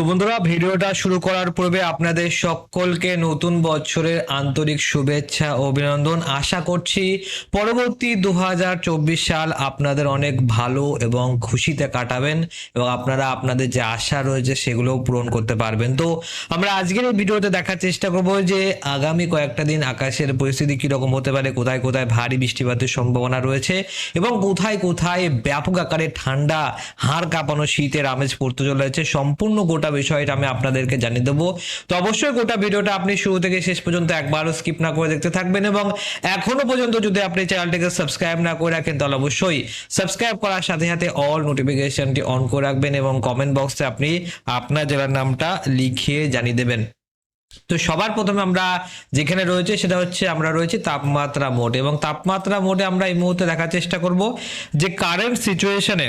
তো বন্ধুরা, ভিডিওটা শুরু করার পূর্বে আপনাদের সকলকে নতুন বছরের আন্তরিক শুভেচ্ছা, অভিনন্দন। আশা করছি পরবর্তী দু হাজার চব্বিশ সাল আপনাদের অনেক ভালো এবং খুশিতে কাটাবেন এবং আপনারা আপনাদের যে আশা রয়েছে সেগুলোও পূরণ করতে পারবেন। তো আমরা আজকের এই ভিডিওতে দেখার চেষ্টা করব যে আগামী কয়েকটা দিন আকাশের পরিস্থিতি কীরকম হতে পারে, কোথায় কোথায় ভারী বৃষ্টিপাতের সম্ভাবনা রয়েছে এবং কোথায় কোথায় ব্যাপক আকারে ঠান্ডা, হাড় কাঁপানো শীতের আমেজ পড়তে চলেছে। সম্পূর্ণ গোটা বিষয়টা আমি আপনাদেরকে জানিয়ে দেবো। তো অবশ্যই গোটা ভিডিওটা আপনি শুরু থেকে শেষ পর্যন্ত একবারও স্কিপ না করে দেখতে থাকবেন এবং এখনও পর্যন্ত যদি আপনি চ্যানেলটিকে সাবস্ক্রাইব না করে রাখেন, তাহলে অবশ্যই সাবস্ক্রাইব করার সাথে সাথে অল নোটিফিকেশনটি অন করে রাখবেন এবং কমেন্ট বক্সে আপনি আপনার জেলার নামটা লিখিয়ে জানিয়ে দেবেন। তো সবার প্রথমে আমরা যেখানে রয়েছে সেটা হচ্ছে আমরা রয়েছে তাপমাত্রা মোড এবং তাপমাত্রা মোডে আমরা এই মুহূর্তে দেখার চেষ্টা করব যে কারেন্ট সিচুয়েশনে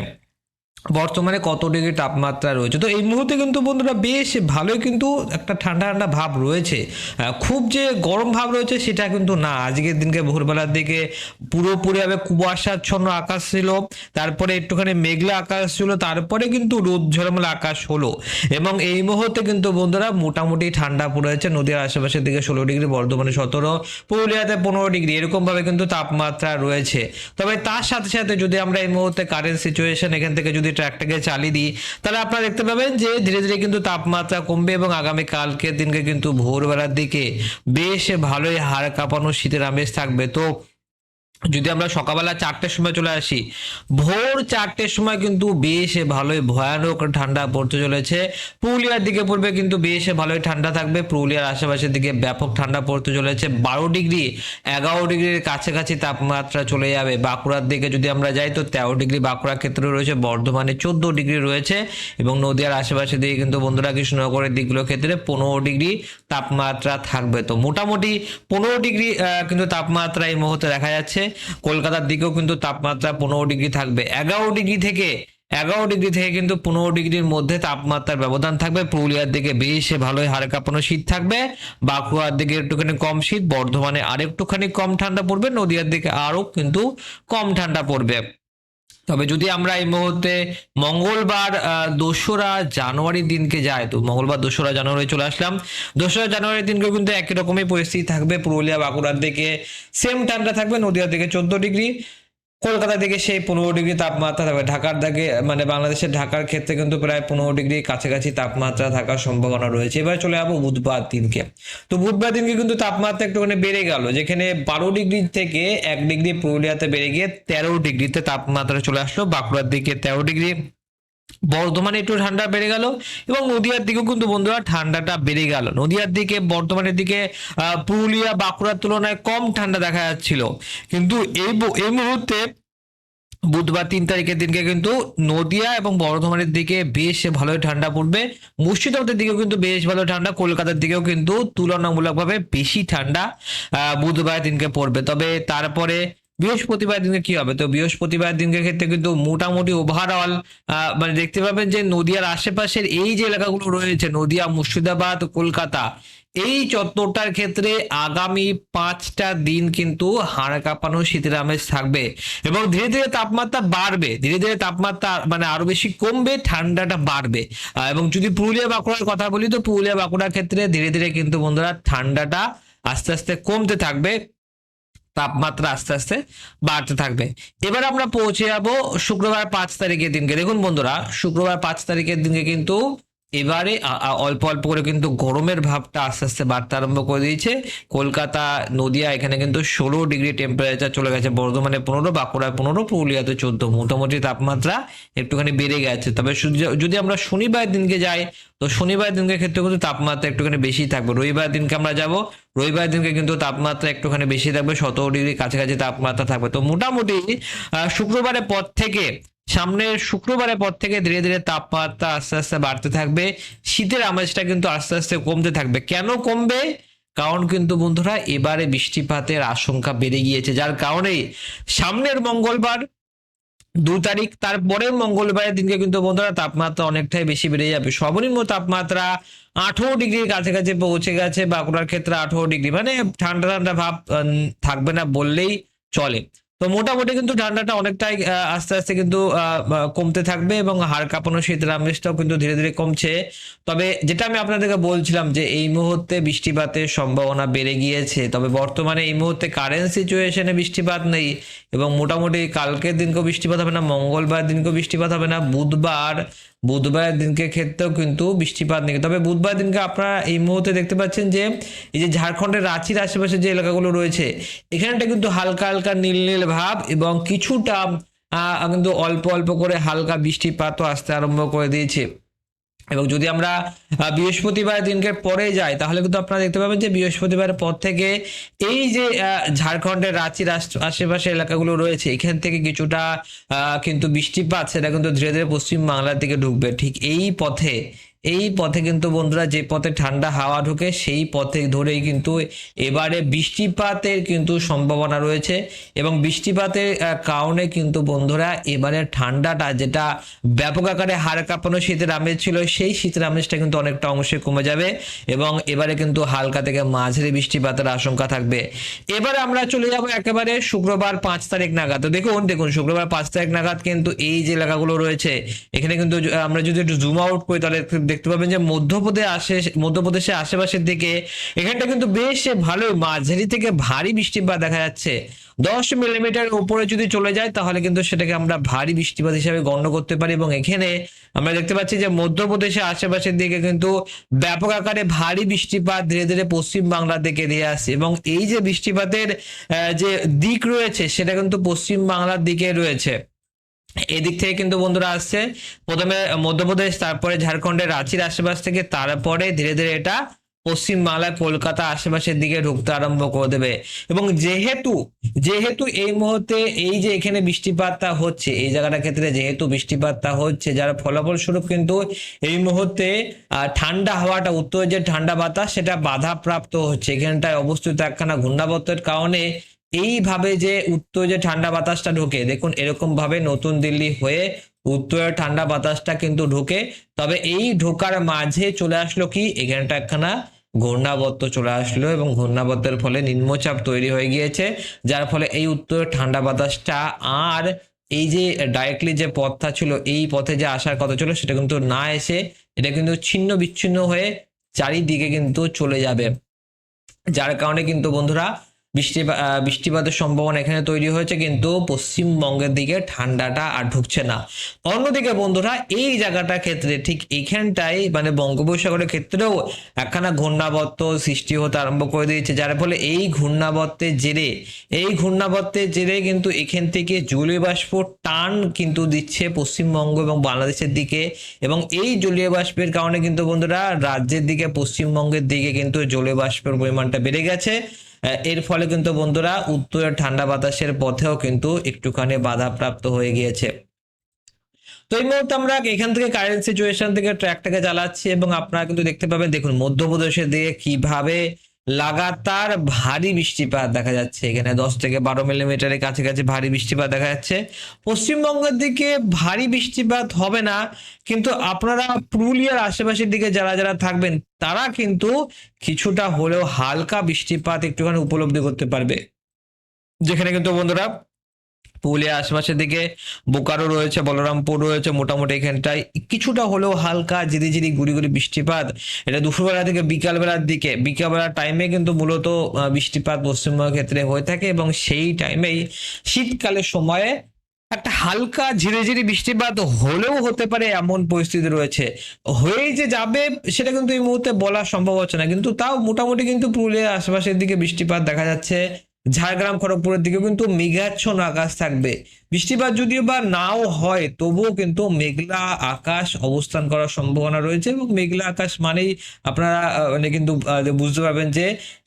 বর্তমানে কত ডিগ্রি তাপমাত্রা রয়েছে? তো এই মুহূর্তে কিন্তু বন্ধুরা বেশ ভালোই কিন্তু একটা ঠান্ডা ঠান্ডা ভাব রয়েছে। খুব যে গরম ভাব রয়েছে সেটা কিন্তু না। আজকের দিনকে ভোরবেলার দিকে পুরোপুরিভাবে কুয়াশাচ্ছন্ন আকাশ ছিল, তারপরে একটুখানি মেঘলা আকাশ ছিল, তারপরে কিন্তু রোদ, ঝলমলে আকাশ হলো। এবং এই মুহূর্তে কিন্তু বন্ধুরা মোটামুটি ঠান্ডা পড়েছে নদীর আশেপাশের দিকে ষোলো ডিগ্রি, বর্ধমানে সতেরো, পুরুলিয়াতে পনেরো ডিগ্রি, এরকমভাবে কিন্তু তাপমাত্রা রয়েছে। তবে তার সাথে সাথে যদি আমরা এই মুহূর্তে কারেন্ট সিচুয়েশন এখান থেকে যদি ট্র্যাকটাকে চালিয়ে দিই, তাহলে আপনারা দেখতে পাবেন যে ধীরে ধীরে কিন্তু তাপমাত্রা কমবে এবং আগামী কালকের দিনকে কিন্তু ভোরবেলার দিকে বেশ ভালোই হাড় কাঁপানো শীতের আমেজ থাকবে। তো যদি আমরা সকালবেলা চারটের সময় চলে আসি, ভোর চারটের সময় কিন্তু বেশ ভালোই ভয়ানক ঠান্ডা পড়তে চলেছে। পুরুলিয়ার দিকে পড়বে কিন্তু বেশ ভালোই ঠান্ডা থাকবে। পুরুলিয়ার আশেপাশের দিকে ব্যাপক ঠান্ডা পড়তে চলেছে। বারো ডিগ্রি, এগারো ডিগ্রির কাছাকাছি তাপমাত্রা চলে যাবে বাঁকুড়ার দিকে। যদি আমরা যাই তো তেরো ডিগ্রি বাঁকুড়ার ক্ষেত্রে রয়েছে, বর্ধমানে চোদ্দ ডিগ্রি রয়েছে এবং নদীয়ার আশেপাশে দিকে কিন্তু বন্ধুরা কৃষ্ণনগরের দিকগুলোর ক্ষেত্রে পনেরো ডিগ্রি তাপমাত্রা থাকবে। তো মোটামুটি পনেরো ডিগ্রি কিন্তু তাপমাত্রা এই মুহূর্তে দেখা যাচ্ছে। কলকাতার দিকেও কিন্তু তাপমাত্রা পনেরো ডিগ্রি থাকবে। এগারো ডিগ্রি থেকে, এগারো ডিগ্রি থেকে কিন্তু পনেরো ডিগ্রির মধ্যে তাপমাত্রার ব্যবধান থাকবে। পুরুলিয়ার দিকে বেশ ভালোই হাড় কাঁপানো শীত থাকবে। বাঁকুড়ার দিকে একটুখানি কম শীত, বর্ধমানে আরেকটুখানি কম ঠান্ডা পড়বে। নদীয়ার দিকে আরও কিন্তু কম ঠান্ডা পড়বে। তবে যদি আমরা এই মুহূর্তে মঙ্গলবার দোসরা জানুয়ারির দিনকে যাই, তো মঙ্গলবার, দোসরা জানুয়ারি চলে আসলাম। দোসরা জানুয়ারির দিনকে কিন্তু একই রকমই পরিস্থিতি থাকবে। পুরুলিয়া, বাঁকুড়ার দিকে সেম টাইমটা থাকবে, নদীয়ার দিকে চোদ্দ ডিগ্রি। কলকাতা থেকে সেই পনেরো ডিগ্রি তাপমাত্রা থাকবে ঢাকার দিকে মানে বাংলাদেশের ঢাকার ক্ষেত্রে কিন্তু প্রায় পনেরো ডিগ্রি কাছাকাছি তাপমাত্রা থাকার সম্ভাবনা রয়েছে। এবার চলে যাব বুধবার দিনকে। তো বুধবার দিনকে কিন্তু তাপমাত্রা একটুখানি বেড়ে গেল, যেখানে বারো ডিগ্রি থেকে এক ডিগ্রি পুরুলিয়াতে বেড়ে গিয়ে তেরো ডিগ্রিতে তাপমাত্রা চলে আসলো। বাঁকুড়ার দিকে তেরো ডিগ্রি বর্ধমানে একটু ঠান্ডা বেড়ে গেল এবং নদিয়ার দিকেও কিন্তু বন্ধুরা ঠান্ডাটা বেড়ে গেল। নদিয়ার দিকে, বর্ধমানের দিকে পুরুলিয়া, বাঁকুড়ার তুলনায় কম ঠান্ডা দেখা যাচ্ছিল। কিন্তু এই এই মুহূর্তে বুধবার তিন তারিখের দিনকে কিন্তু নদিয়া এবং বর্ধমানের দিকে বেশ ভালোই ঠান্ডা পড়বে। মুর্শিদাবাদের দিকেও কিন্তু বেশ ভালো ঠান্ডা, কলকাতার দিকেও কিন্তু তুলনামূলকভাবে বেশি ঠান্ডা বুধবার দিনকে পড়বে। তবে তারপরে বৃহস্পতিবার দিনকে কি হবে? তো বৃহস্পতিবার দিনকে ক্ষেত্রে কিন্তু মোটামুটি ওভারঅল মানে দেখতে পাবেন যে নদিয়ার আশেপাশের এই যে এলাকাগুলো রয়েছে, নদিয়া, মুর্শিদাবাদ, কলকাতা, এই চত্বরটার ক্ষেত্রে আগামী পাঁচটা দিন কিন্তু হাড় কাঁপানো, শীতের আমেজ থাকবে এবং ধীরে ধীরে তাপমাত্রা বাড়বে। ধীরে ধীরে তাপমাত্রা মানে আরও বেশি কমবে, ঠান্ডাটা বাড়বে। এবং যদি পুরুলিয়া বাঁকুড়ার কথা বলি, তো পুরুলিয়া বাঁকুড়ার ক্ষেত্রে ধীরে ধীরে কিন্তু বন্ধুরা ঠান্ডাটা আস্তে আস্তে কমতে থাকবে। তাপমাত্রা আস্তে আস্তে বাড়তে থাকবে। এবার আমরা পৌঁছে যাব শুক্রবার পাঁচ তারিখের দিনকে। দেখুন বন্ধুরা, শুক্রবার পাঁচ তারিখের দিনকে কিন্তু এবারে অল্প অল্প করে কিন্তু গরমের ভাবটা আস্তে আস্তে বাড়তে আরম্ভ করে দিয়েছে। কলকাতা, নদিয়া এখানে কিন্তু ষোলো ডিগ্রি টেম্পারেচার চলে গেছে। বর্ধমানে পনেরো বাঁকুড়ায় পনেরো, পুরুলিয়াতে চোদ্দ। মোটামুটি তাপমাত্রা একটুখানি বেড়ে গেছে। তবে যদি আমরা শনিবার দিনকে যাই, তো শনিবার দিনকে ক্ষেত্রে কিন্তু তাপমাত্রা একটুখানি বেশি থাকবে। রবিবার দিনকে আমরা যাব, রবিবার দিনকে কিন্তু তাপমাত্রা একটুখানি বেশি থাকবে। সতেরো ডিগ্রি কাছাকাছি তাপমাত্রা থাকবে। তো মোটামুটি শুক্রবারের পর থেকে সামনের শুক্রবারের পর থেকে ধীরে ধীরে তাপমাত্রা আস্তে আস্তে বাড়তে থাকবে। শীতের আমেজটা কিন্তু আস্তে আস্তে কমতে থাকবে। কেন কমবে? কারণ কিন্তু বন্ধুরা, এবারে বৃষ্টিপাতের আশঙ্কা বেড়ে গিয়েছে। যার কারণে সামনের মঙ্গলবার দু তারিখ, তারপরের মঙ্গলবারের দিনকে কিন্তু বন্ধুরা তাপমাত্রা অনেকটাই বেশি বেড়ে যাবে। সর্বনিম্ন তাপমাত্রা আঠেরো ডিগ্রির কাছাকাছি পৌঁছে গেছে। বাঁকুড়ার ক্ষেত্রে আঠেরো ডিগ্রি। মানে ঠান্ডা ঠান্ডা ভাব থাকবে না বললেই চলে। তো মোটামুটি কিন্তু ঠান্ডাটা অনেকটাই আস্তে আস্তে কিন্তু কমতে থাকবে এবং হাড় কাঁপানো শীতের আমেজটাও কিন্তু ধীরে ধীরে কমছে। তবে যেটা আমি আপনাদেরকে বলছিলাম যে এই মুহূর্তে বৃষ্টিপাতের সম্ভাবনা বেড়ে গিয়েছে, তবে বর্তমানে এই মুহূর্তে কারেন্ট সিচুয়েশনে বৃষ্টিপাত নেই এবং মোটামুটি কালকের দিনকেও বৃষ্টিপাত হবে না মঙ্গলবার দিনকেও বৃষ্টিপাত হবে না, বুধবার বুধবার দিনকে ক্ষেত্রেও কিন্তু বৃষ্টিপাত নেই। তবে বুধবার দিনকে আপনারা এই মুহূর্তে দেখতে পাচ্ছেন যে, এই যে ঝাড়খণ্ডের রাঁচির আশেপাশে যে এলাকাগুলো রয়েছে, এখানটা কিন্তু হালকা হালকা নীল নীল ভাব এবং কিছুটা কিন্তু অল্প অল্প করে হালকা বৃষ্টিপাতও আসতে আরম্ভ করে দিয়েছে। এবং যদি আমরা বৃহস্পতিবার দিনকে পরে যাই, তাহলে কিন্তু আপনারা দেখতে পাবেন যে বৃহস্পতিবারের পর থেকে এই যে ঝাড়খণ্ডের রাঁচির আশ- আশেপাশে এলাকাগুলো রয়েছে, এখান থেকে কিছুটা কিন্তু বৃষ্টিপাত, সেটা কিন্তু ধীরে ধীরে পশ্চিম বাংলার দিকে ঢুকবে। ঠিক এই পথে এই পথে কিন্তু বন্ধুরা যে পথে ঠান্ডা হাওয়া ঢুকে সেই পথে ধরেই কিন্তু এবারে বৃষ্টিপাতের কিন্তু সম্ভাবনা রয়েছে এবং বৃষ্টিপাতের কারণে কিন্তু বন্ধুরা এবারে ঠান্ডাটা যেটা ব্যাপক আকারে হাড় কাঁপানো শীতের আমেজ ছিল, সেই শীতের আমেজটা কিন্তু অনেকটা অংশে কমে যাবে এবং এবারে কিন্তু হালকা থেকে মাঝারি বৃষ্টিপাতের আশঙ্কা থাকবে। এবারে আমরা চলে যাব একেবারে শুক্রবার পাঁচ তারিখ নাগাদ। তো দেখুন দেখুন শুক্রবার পাঁচ তারিখ নাগাদ কিন্তু এই যে এলাকাগুলো রয়েছে, এখানে কিন্তু আমরা যদি একটু জুম আউট করি তাহলে দেখতে পাবেন যে মধ্যপ্রদেশ আসে, মধ্যপ্রদেশের আশেপাশের দিকে এখানটা কিন্তু বেশ ভালোই মাঝারি থেকে ভারী বৃষ্টিপাত দেখা যাচ্ছে। দশ মিলিমিটার উপরে যদি চলে যায় তাহলে কিন্তু সেটাকে আমরা ভারী বৃষ্টিপাত হিসাবে গণ্য করতে পারি এবং এখানে আমরা দেখতে পাচ্ছি যে মধ্যপ্রদেশের আশেপাশের দিকে কিন্তু ব্যাপক আকারে ভারী বৃষ্টিপাত ধীরে ধীরে পশ্চিম বাংলার দিকে দিয়ে আসছে এবং এই যে বৃষ্টিপাতের যে দিক রয়েছে সেটা কিন্তু পশ্চিম বাংলার দিকে রয়েছে। এদিক থেকে কিন্তু বন্ধুরা আসছে। প্রথমে মধ্যপ্রদেশ, তারপরে ঝাড়খণ্ডের রাঁচির আশেপাশ থেকে, তারপরে ধীরে ধীরে এটা পশ্চিমবাংলায় কলকাতা আশেপাশের দিকে ঢুকতে আরম্ভ করে দেবে। এবং যেহেতু যেহেতু এই মুহূর্তে এই যে এখানে বৃষ্টিপাতটা হচ্ছে, এই জায়গাটার ক্ষেত্রে যেহেতু বৃষ্টিপাতটা হচ্ছে, যার ফলাফল স্বরূপ কিন্তু এই মুহূর্তে ঠান্ডা হাওয়াটা উত্তর যে ঠান্ডা বাতাস, সেটা বাধা প্রাপ্ত হচ্ছে। এখানটায় অবস্থিত একখানা ঘূর্ণাবর্তের কারণে এইভাবে যে উত্তর যে ঠান্ডা বাতাসটা ঢোকে, দেখুন এরকম ভাবে নতুন দিল্লি হয়ে উত্তরের ঠান্ডা বাতাসটা কিন্তু ঢোকে। তবে এই ঢোকার মাঝে চলে আসলো কি? এখানটা একখানা ঘূর্ণাবর্ত চলে আসলো এবং ঘূর্ণাবর্তের ফলে নিম্নচাপ তৈরি হয়ে গিয়েছে, যার ফলে এই উত্তরের ঠান্ডা বাতাসটা আর এই যে ডাইরেক্টলি যে পথটা ছিল, এই পথে যে আসার কথা ছিল, সেটা কিন্তু না এসে এটা কিন্তু ছিন্ন বিচ্ছিন্ন হয়ে চারিদিকে কিন্তু চলে যাবে। যার কারণে কিন্তু বন্ধুরা বৃষ্টি বৃষ্টিপাতের সম্ভাবনা এখানে তৈরি হয়েছে, কিন্তু পশ্চিমবঙ্গের দিকে ঠান্ডাটা আর ঢুকছে না। অন্যদিকে বন্ধুরা, এই জায়গাটার ক্ষেত্রে ঠিক এইখানটাই মানে বঙ্গোপসাগরের ক্ষেত্রেও একখানা ঘূর্ণাবর্ত সৃষ্টি হতে আরম্ভ করে দিয়েছে, যার ফলে এই ঘূর্ণাবর্তের জেরে, এই ঘূর্ণাবর্তের জেরে কিন্তু এখান থেকে জলীয় বাষ্প টান কিন্তু দিচ্ছে পশ্চিমবঙ্গ এবং বাংলাদেশের দিকে। এবং এই জলীয় বাষ্পের কারণে কিন্তু বন্ধুরা, রাজ্যের দিকে, পশ্চিমবঙ্গের দিকে কিন্তু জলীয় বাষ্পের পরিমাণটা বেড়ে গেছে। এর ফলে কিন্তু বন্ধুরা উত্তরের ঠান্ডা বাতাসের পথেও কিন্তু একটুখানি বাধাপ্রাপ্ত হয়ে গিয়েছে। তো এই মুহূর্তে আমরা এখান থেকে কারেন্ট সিচুয়েশন থেকে ট্র্যাকটাকে চালাচ্ছি এবং আপনারা কিন্তু দেখতে পাবেন, দেখুন মধ্যপ্রদেশের দিকে কীভাবে লাগাতার ভারী বৃষ্টিপাত দেখা যাচ্ছে এখানে। দশ থেকে বারো মিলিমিটারের কাছাকাছি ভারী বৃষ্টিপাত দেখা যাচ্ছে। পশ্চিমবঙ্গের দিকে ভারী বৃষ্টিপাত হবে না, কিন্তু আপনারা পুরুলিয়ার আশেপাশের দিকে যারা যারা থাকবেন, তারা কিন্তু কিছুটা হলেও হালকা বৃষ্টিপাত একটুখানি উপলব্ধি করতে পারবে। যেখানে কিন্তু বন্ধুরা পুরুলিয়া আশেপাশের দিকে বোকারো রয়েছে, বলরামপুর রয়েছে, মোটামুটি এখানটায়। কিছুটা হলেও হালকা জিরি জিরি গুড়ি গুড়ি বৃষ্টিপাত। এটা দুপুরবেলা থেকে বিকালবেলার দিকে। বিকালবেলার টাইমে কিন্তু মূলত বৃষ্টিপাত পশ্চিমবঙ্গের ক্ষেত্রে হয়ে থাকে এবং সেই টাইমেই শীতকালের সময়ে একটা হালকা ঝিরে ঝিরি বৃষ্টিপাত হলেও হতে পারে এমন পরিস্থিতি রয়েছে। হয়েই যে যাবে, সেটা কিন্তু এই মুহূর্তে বলা সম্ভব হচ্ছে না। কিন্তু তাও মোটামুটি কিন্তু পুরুলিয়ার আশেপাশের দিকে বৃষ্টিপাত দেখা যাচ্ছে। ঝাড়গ্রাম, খড়গপুরের দিকে কিন্তু মেঘাচ্ছন্ন আকাশ থাকবে। বৃষ্টিপাত যদিও বা নাও হয়, তবুও কিন্তু মেঘলা আকাশ অবস্থান করার সম্ভাবনা রয়েছে এবং মেঘলা আকাশ মানেই আপনারা মানে কিন্তু বুঝতে পারবেন যে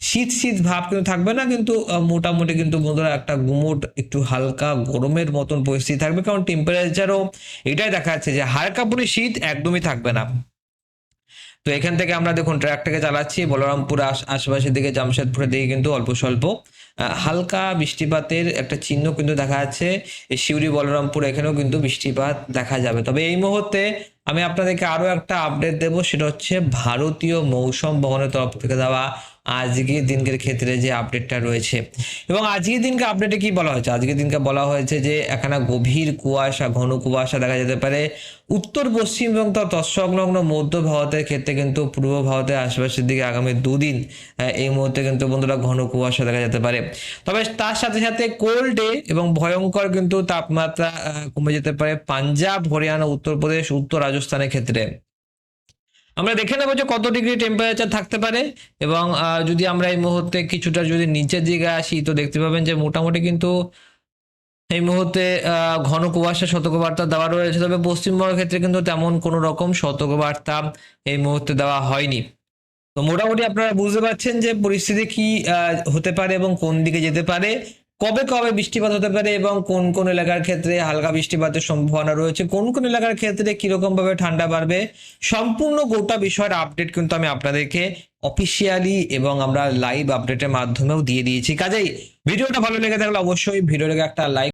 শীত শীত ভাব কিন্তু থাকবে না, কিন্তু মোটামুটি কিন্তু বন্ধুরা একটা গুমোট, একটু হালকা গরমের মতন পরিস্থিতি থাকবে, কারণ টেম্পারেচারও এটাই দেখা যাচ্ছে যে হালকা পুরি শীত একদমই থাকবে না। তো এখান থেকে আমরা দেখুন ট্র্যাকটাকে চালাচ্ছি, বলরামপুর আশ- আশেপাশের দিকে, জামশেদপুরের দিকে কিন্তু অল্প স্বল্প। হালকা বৃষ্টিপাতের একটা চিহ্ন কিন্তু দেখা যাচ্ছে, এই শিউরি বলরামপুর এখানেও কিন্তু বৃষ্টিপাত দেখা যাবে। তবে এই মুহূর্তে আমি আপনাদেরকে আরও একটা আপডেট দেব, সেটা হচ্ছে ভারতীয় মৌসম ভবনের তরফ থেকে দেওয়া আজকের দিনকের ক্ষেত্রে যে আপডেটটা রয়েছে। এবং আজকের দিনকে আপডেটে কি বলা হয়েছে? আজকের দিনকে বলা হয়েছে যে এখানে গভীর কুয়াশা, ঘন কুয়াশা দেখা যেতে পারে। উত্তর, পশ্চিম এবং তার তৎসংলগ্ন মধ্য ভারতের ক্ষেত্রে কিন্তু পূর্ব ভারতের আশেপাশের দিকে আগামী দুদিন এই মুহূর্তে কিন্তু বন্ধুরা ঘন কুয়াশা দেখা যেতে পারে। তবে তার সাথে সাথে কোল্ডে এবং ভয়ঙ্কর কিন্তু তাপমাত্রা কমে যেতে পারে। পাঞ্জাব, হরিয়ানা, উত্তরপ্রদেশ, উত্তর রাজস্থানের ক্ষেত্রে। আমরা দেখে নেব যে কত ডিগ্রি টেম্পারেচার থাকতে পারে এবং যদি আমরা এই মুহূর্তে কিছুটা যদি নিচের দিকে আসি, তো দেখতে পাবেন যে মোটামুটি কিন্তু এই মুহূর্তে ঘন কুয়াশা সতর্কবার্তা দেওয়া রয়েছে। তবে পশ্চিমবঙ্গের ক্ষেত্রে কিন্তু তেমন কোনো রকম সতর্কবার্তা এই মুহূর্তে দেওয়া হয়নি। তো মোটামুটি আপনারা বুঝতে পারছেন যে পরিস্থিতি কি হতে পারে এবং কোন দিকে যেতে পারে। কবে কবে বৃষ্টিপাত হতে পারে এবং কোন কোন এলাকার ক্ষেত্রে হালকা বৃষ্টিপাতের সম্ভাবনা রয়েছে? কোন কোন এলাকার ক্ষেত্রে কীরকম ভাবে ঠান্ডা বাড়বে? সম্পূর্ণ গোটা বিষয়ের আপডেট কিন্তু আমি আপনাদেরকে অফিসিয়ালি এবং আমরা লাইভ আপডেটের মাধ্যমেও দিয়ে দিয়েছি। কাজেই ভিডিওটা ভালো লেগে থাকলে অবশ্যই ভিডিওটাকে একটা লাইক